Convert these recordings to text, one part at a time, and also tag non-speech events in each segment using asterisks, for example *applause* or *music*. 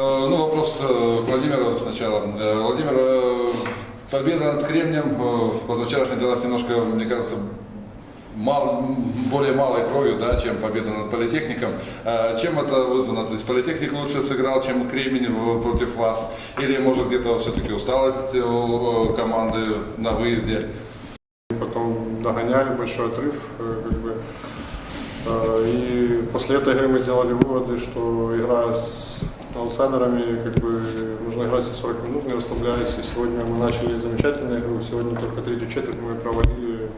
Э, Ну, вопрос э, к Владимиру сначала. Э, Владимир, победа над Кремнем в позавчерашней далась немножко, мне кажется, мал- более малой кровью, да, чем победа над Политехником. Чем это вызвано? То есть Политехник лучше сыграл, чем Кремень против вас? Или, может, где-то все-таки усталость у команды на выезде? Потом догоняли большой отрыв, как бы. И после этой игры мы сделали выводы, что игра с аутсайдерами, как бы нужно играть все 40 минут, не расслабляясь. И сегодня мы начали замечательную игру. Сегодня только третью четверть мы провалили,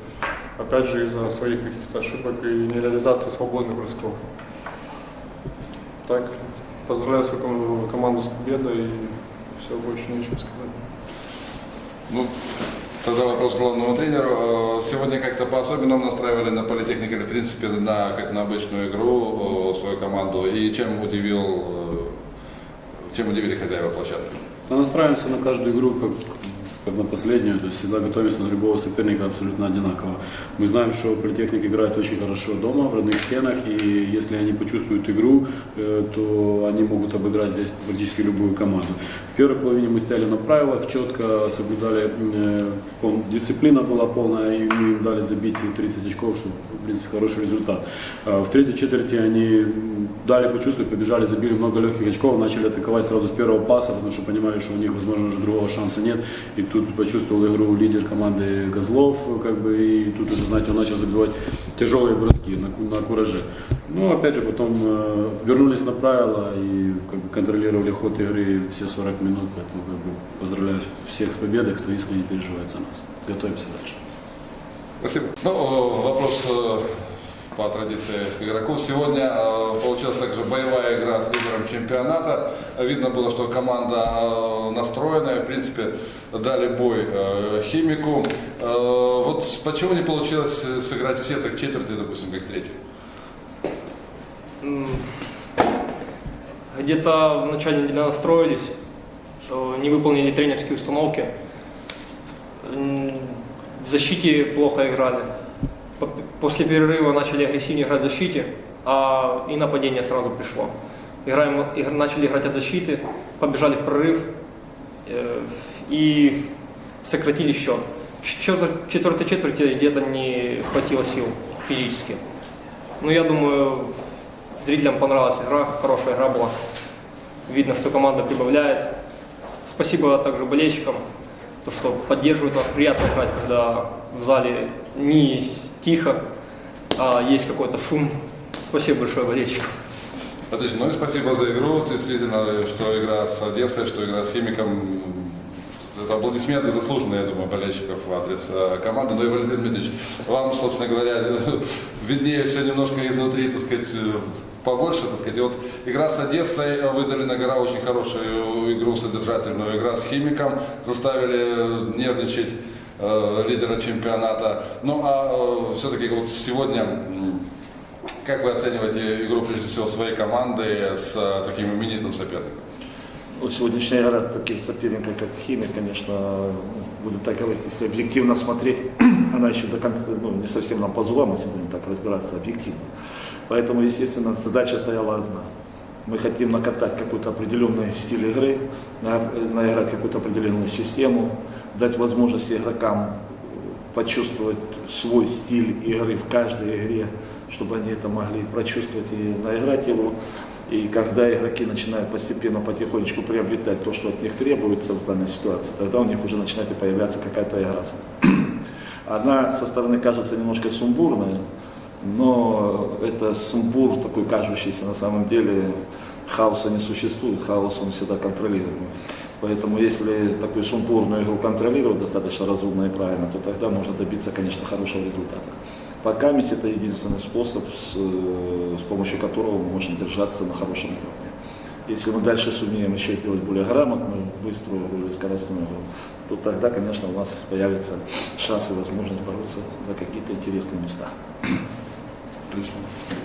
опять же, из-за своих каких-то ошибок и нереализации свободных бросков. Так, поздравляю свою ком- команду с победой и все, больше нечего сказать. Ну, тогда вопрос главному тренеру. Э, Сегодня как-то по-особенному настраивали на политехнике, в принципе, на, как на обычную игру э, свою команду. И чем удивил, э, чем удивили хозяева площадки? Да, настраиваемся на каждую игру как, как на последнюю, то есть всегда готовимся на любого соперника абсолютно одинаково. Мы знаем, что Политехник играет очень хорошо дома, в родных стенах, и если они почувствуют игру, э, то они могут обыграть здесь практически любую команду. В первой половине мы стояли на правилах, четко соблюдали, э, дисциплина была полная, и мы им дали забить 30 очков, что, в принципе, хороший результат. А В третьей четверти они дали почувствовать, побежали, забили много легких очков, начали атаковать сразу с первого паса, потому что понимали, что у них, возможно, уже другого шанса нет. И тут почувствовал игру лидер команды Козлов, как бы, и тут уже, знаете, он начал забивать тяжелые броски на, на кураже. Ну, опять же, потом э, вернулись на правила и как бы, контролировали ход игры все 40 минут, поэтому как бы, поздравляю всех с победой, кто искренне переживает за нас. Готовимся дальше. Спасибо. Ну, э, вопрос э, по традиции к игроку. Сегодня э, получилась также боевая игра с лидером чемпионата. Видно было, что команда э, настроенная, в принципе, дали бой э, химику. Вот почему не получилось сыграть все так четверти, допустим, как третью? М, Где-то в начале недели настроились, не выполнили тренерские установки. В защите плохо играли. По- После перерыва начали агрессивнее играть в защите, а и нападение сразу пришло. Играем, игр- начали играть от защиты, побежали в прорыв э, и сократили счет. Четвер- Четвертой четверти где-то не хватило сил физически. Ну, я думаю, зрителям понравилась игра, хорошая игра была. Видно, что команда прибавляет. Спасибо также болельщикам, то, что поддерживают нас. Приятно играть, когда в зале не тихо, а есть какой-то шум. Спасибо большое болельщикам. Отлично. Ну и спасибо за игру. Действительно, что игра с Одессой, что игра с Химиком. Это аплодисменты заслуженные, я думаю, болельщиков в адрес э, команды. Ну и Валентин Дмитриевич, вам, собственно говоря, *laughs* виднее все немножко изнутри, так сказать, побольше, так сказать. И вот игра с Одессой, э, выдали на гора очень хорошую игру содержательную. Игра с Химиком заставили э, нервничать лидера чемпионата. Ну а все-таки вот сегодня как вы оцениваете игру, прежде всего, своей команды с э, таким именитым соперником? Ну, сегодняшняя игра таких соперников, как Химик, конечно, будем так говорить, если объективно смотреть, *clears throat* она еще до конца, ну, не совсем нам по зубам, если будем так разбираться объективно. Поэтому, естественно, задача стояла одна. Мы хотим накатать какой-то определенный стиль игры, на- наиграть какую-то определенную систему, дать возможность игрокам почувствовать свой стиль игры в каждой игре, чтобы они это могли прочувствовать и наиграть его. И когда игроки начинают постепенно, потихонечку приобретать то, что от них требуется в данной ситуации, тогда у них уже начинает появляться какая-то игра. *clears throat* Она со стороны кажется немножко сумбурной, но это сумбур такой кажущийся на самом деле. Хаоса не существует, хаос он всегда контролируемый. Поэтому если такую сумбурную игру контролировать достаточно разумно и правильно, то тогда можно добиться, конечно, хорошего результата. Пока ведь это единственный способ, с, э, с помощью которого мы можем держаться на хорошем уровне. Если мы дальше сумеем еще сделать более грамотную, быструю, более скоростную игру, то тогда, конечно, у нас появится шанс и возможность бороться за какие-то интересные места. Отлично.